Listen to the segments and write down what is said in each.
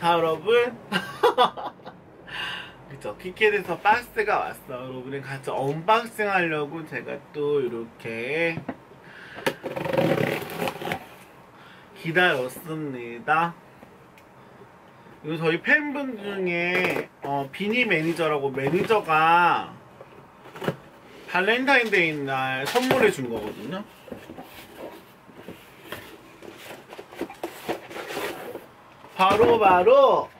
자 여러분 그쵸. 키켓에서 박스가 왔어. 여러분이 같이 언박싱 하려고 제가 또 이렇게 기다렸습니다. 이거 저희 팬분 중에 어, 비니 매니저라고 매니저가 발렌타인데이 날 선물해 준 거거든요 바로 바로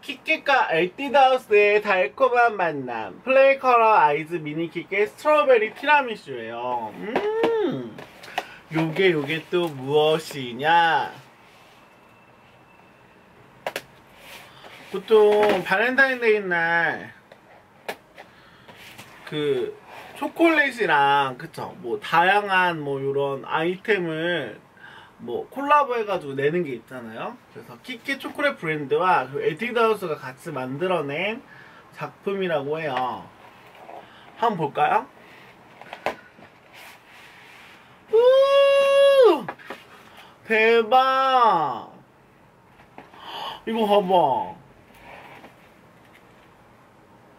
키키과 엘티다우스의 달콤한 만남 플레이 컬러 아이즈 미니 키켓 스트로베리 티라미슈예요. 음 요게 요게 또 무엇이냐? 보통 발렌타인데이 날 그 초콜릿이랑 그쵸? 뭐 다양한 뭐 이런 아이템을 뭐 콜라보 해가지고 내는 게 있잖아요. 그래서 키키 초콜릿 브랜드와 그 에뛰드하우스가 같이 만들어낸 작품이라고 해요. 한번 볼까요? 우! 대박! 이거 봐봐.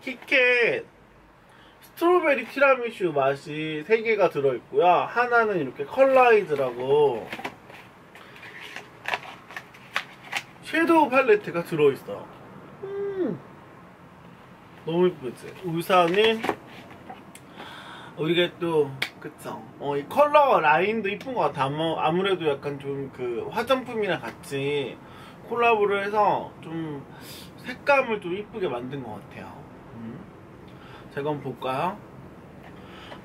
키캣 스트로베리 티라미슈 맛이 3개가 들어있고요. 하나는 이렇게 컬라이즈라고 섀도우 팔레트가 들어있어. 음, 너무 예쁘지? 우선은 우리가 또 그쵸? 어, 이 컬러 라인도 이쁜 것 같아. 아무, 아무 래도 약간 좀 그 화장품이랑 같이 콜라보를 해서 좀 색감을 좀 이쁘게 만든 것 같아요. 음. 제가 한번 볼까요?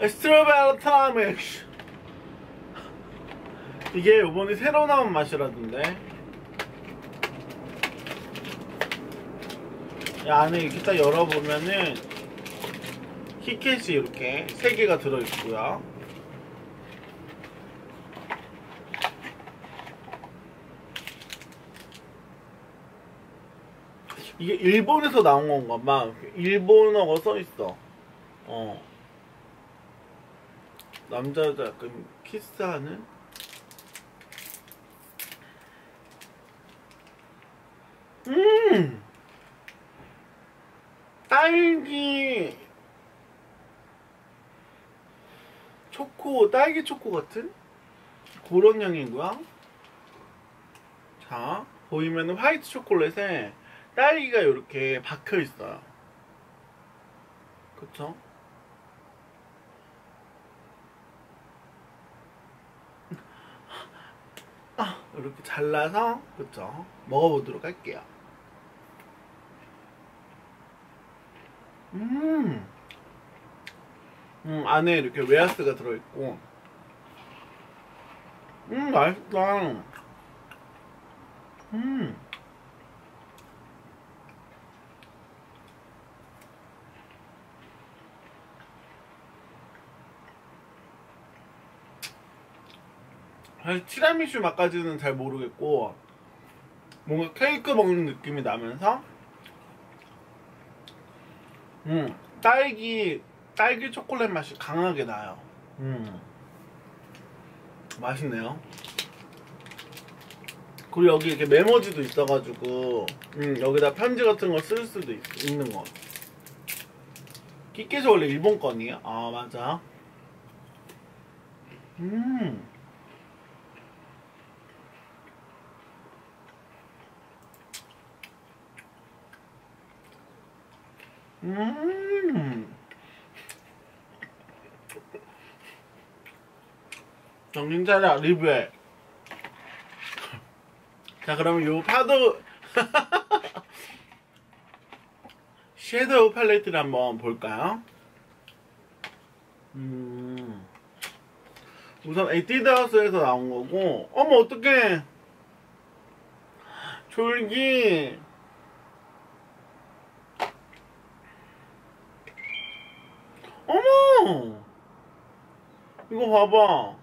스트로베리 타믹 이게 요번에 새로 나온 맛이라던데 안에 이렇게 딱 열어보면은 키캣이 이렇게 3개가 들어있고요. 이게 일본에서 나온 건가 봐 일본어가 써 있어. 어. 남자 여자 약간 키스하는? 음 딸기 초코 딸기 초코 같은 그런 향이고요 자 보이면 화이트 초콜릿에 딸기가 이렇게 박혀 있어요 그쵸? 아, 이렇게 잘라서 그쵸? 먹어보도록 할게요. 음, 음 안에 이렇게 웨하스가 들어있고, 음 맛있다. 음. 사실 티라미슈 맛까지는 잘 모르겠고 뭔가 케이크 먹는 느낌이 나면서 음. 딸기 딸기 초콜릿 맛이 강하게 나요. 음. 맛있네요. 그리고 여기 이렇게 메모지도 있어가지고 음 여기다 편지 같은 거쓸 수도 있, 있는 것 같아 끼끼즈 원래 일본 건이에요? 아 맞아. 음 음. 정신 차려 리뷰해. 자 그러면 요 파도 섀도우 팔레트를 한번 볼까요? 음. 우선 에뛰드하우스에서 나온 거고 어머 어떡해 졸기 어머! 이거 봐봐.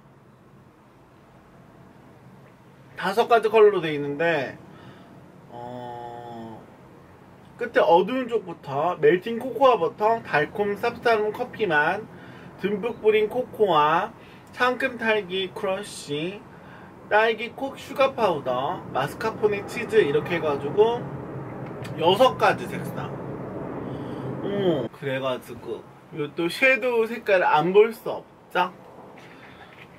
다섯 가지 컬러로 돼 있는데, 어, 끝에 어두운 쪽부터 멜팅 코코아 버터, 달콤 쌉싸름 커피 맛, 듬뿍 뿌린 코코아, 상큼 탈기 크러쉬, 딸기 콕 슈가 파우더, 마스카포네 치즈 이렇게 해가지고 여섯 가지 색상. 어, 그래가지고 이또 섀도우 색깔 안 볼 수 없죠?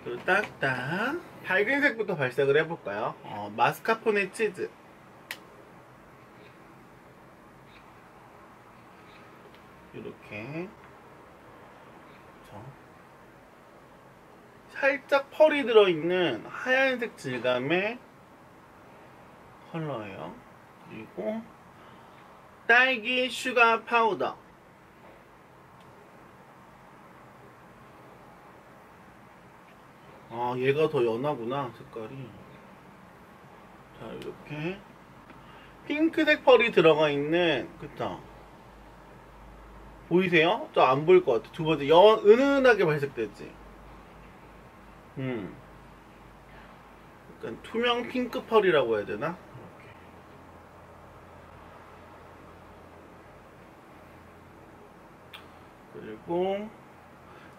또 딱딱 밝은 색부터 발색을 해볼까요? 어, 마스카포네 치즈. 이렇게 살짝 펄이 들어있는 하얀색 질감의 컬러예요. 그리고 딸기 슈가 파우더 아 얘가 더 연하구나 색깔이. 자 이렇게. 핑크색 펄이 들어가 있는 그쵸? 보이세요? 저 안 보일 것 같아. 두 번째 연 은은하게 발색됐지? 음. 약간 투명 핑크 펄이라고 해야 되나? 그리고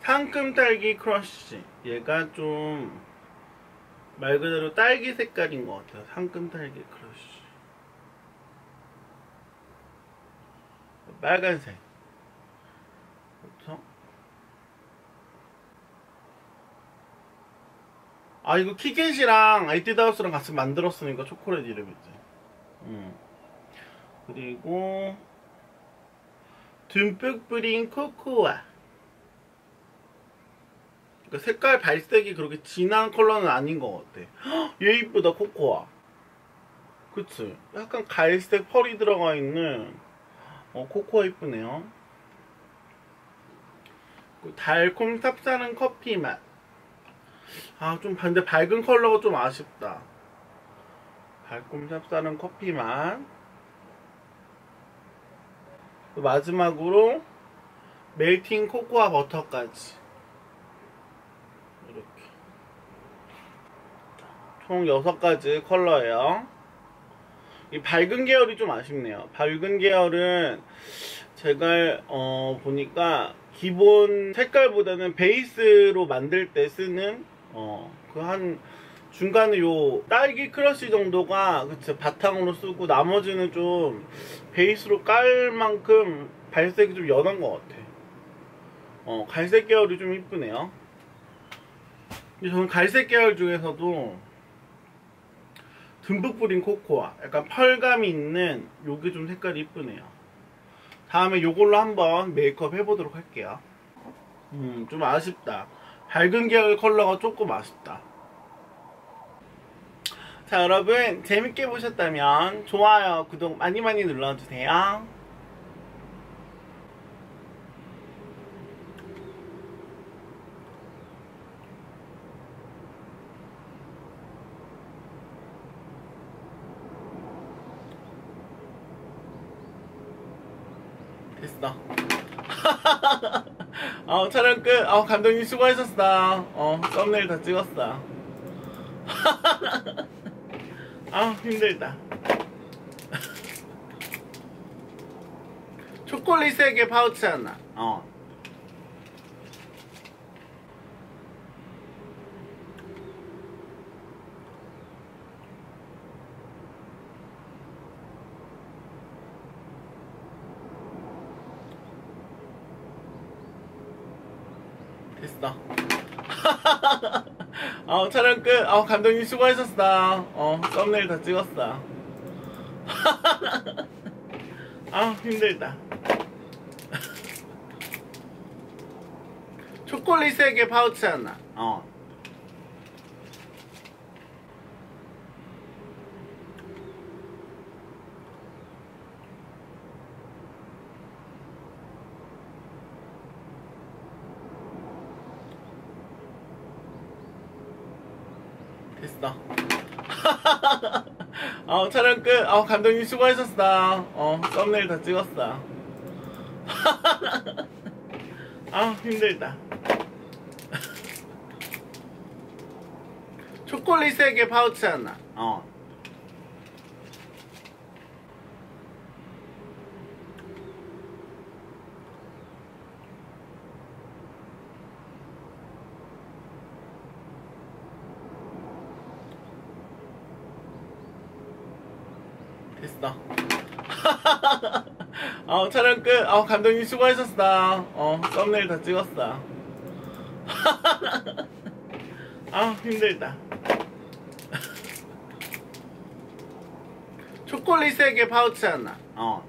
상큼 딸기 크러쉬. 얘가 좀 말 그대로 딸기 색깔인 것 같아요. 상큼 딸기 크러쉬. 빨간색. 그렇죠? 아 이거 키겟이랑 아이티다우스랑 같이 만들었으니까 초콜릿 이름이지. 음. 그리고 듬뿍 뿌린 코코아 그러니까 색깔 발색이 그렇게 진한 컬러는 아닌 것 같아 헉, 얘 이쁘다 코코아 그치 약간 갈색 펄이 들어가 있는 어, 코코아 이쁘네요 달콤 쌉싸는 커피 맛 아, 좀 반대 밝은 컬러가 좀 아쉽다. 달콤 쌉싸는 커피 맛. 마지막으로 멜팅 코코아 버터까지. 이렇게. 총 6가지 컬러예요. 이 밝은 계열이 좀 아쉽네요. 밝은 계열은 제가 어, 보니까 기본 색깔보다는 베이스로 만들 때 쓰는 어, 그한 중간에 요 딸기 크러쉬 정도가 그쵸 바탕으로 쓰고 나머지는 좀 베이스로 깔 만큼 발색이 좀 연한 것 같아. 어, 갈색 계열이 좀 이쁘네요. 저는 갈색 계열 중에서도 듬뿍 뿌린 코코아 약간 펄감이 있는 요게 좀 색깔이 이쁘네요. 다음에 요걸로 한번 메이크업 해보도록 할게요. 음, 좀 아쉽다. 밝은 계열 컬러가 조금 아쉽다. 자, 여러분, 재밌게 보셨다면 좋아요, 구독 많이 많이 눌러주세요. 됐어. 어, 촬영 끝. 어, 감독님 수고하셨어. 어, 썸네일 다 찍었어. 아, 힘들다. 초콜릿 3개 파우치 하나. 어. 됐어. 어, 촬영 끝. 어, 감독님 수고하셨어. 어, 썸네일 다 찍었어. 아, 힘들다. 초콜릿 3개 파우치 하나. 어. 됐어. 어, 촬영 끝. 어, 감독님 수고하셨어. 어, 썸네일 다 찍었어. 아, 힘들다. 초콜릿 3개 파우치 하나. 어. 됐어. 어, 촬영 끝. 어, 감독님 수고하셨어. 어, 썸네일 다 찍었어. 아, 힘들다. 초콜릿 3개 파우치 하나. 어,